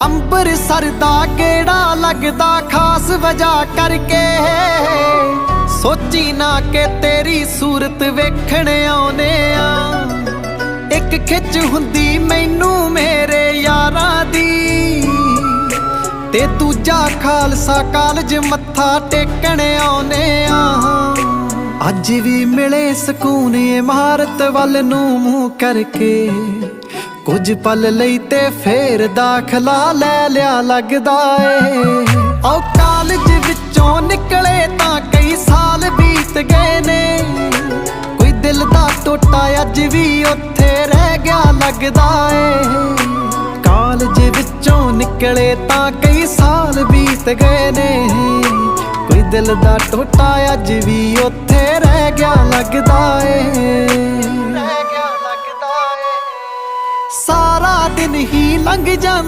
ਅੰਬਰਸਰ ਦਾ ਕਿਹੜਾ ਲੱਗਦਾ? ਖਾਸ ਵਜ੍ਹਾ ਕਰਕੇ। ਸੋਚੀ ਨਾ ਕਿ ਤੇਰੀ ਸੂਰਤ ਵੇਖਣ ਆਉਨੇ ਆ ਇੱਕ ਖਿੱਚ ਹੁੰਦੀ ਮੈਨੂੰ ਮੇਰੇ ਯਾਰਾਂ ਦੀ। ਤੇ ਦੂਜਾ ਖਾਲਸਾ ਕਾਲਜ ਮੱਥਾ ਟੇਕਣ ਆਉਨੇ ਆ ਅੱਜ ਵੀ ਮਿਲੇ ਸਕੂਨ ਇਮਾਰਤ ਵੱਲ ਨੂੰ ਮੂੰਹ ਕਰਕੇ। ਕੁਝ ਪਲ ਲਈ ਤੇ ਫੇਰ ਦਾਖਲਾ ਲੈ ਲਿਆ ਲੱਗਦਾ ਏ। ਔ ਕਾਲਜ ਵਿੱਚੋਂ ਨਿਕਲੇ ਤਾਂ ਕਈ ਸਾਲ ਬੀਤ ਗਏ ਨੇ। ਕੋਈ ਦਿਲ ਦਾ ਟੋਟਾ ਅੱਜ ਵੀ ਉੱਥੇ ਰਹਿ ਗਿਆ ਲੱਗਦਾ ਏ। ਕਾਲਜ ਵਿੱਚੋਂ ਨਿਕਲੇ ਤਾਂ ਕਈ ਸਾਲ ਬੀਤ ਗਏ ਨੇ। ਕੋਈ ਦਿਲ ਦਾ ਟੋਟਾ ਅੱਜ ਵੀ ਉੱਥੇ ਰਹਿ ਗਿਆ ਲੱਗਦਾ ਏ ਰਹਿ ਗਿਆ ਲੱਗਦਾ ਏ। ਸਾਰਾ ਦਿਨ ਹੀ ਲੰਘ ਜਾਂਦਾ।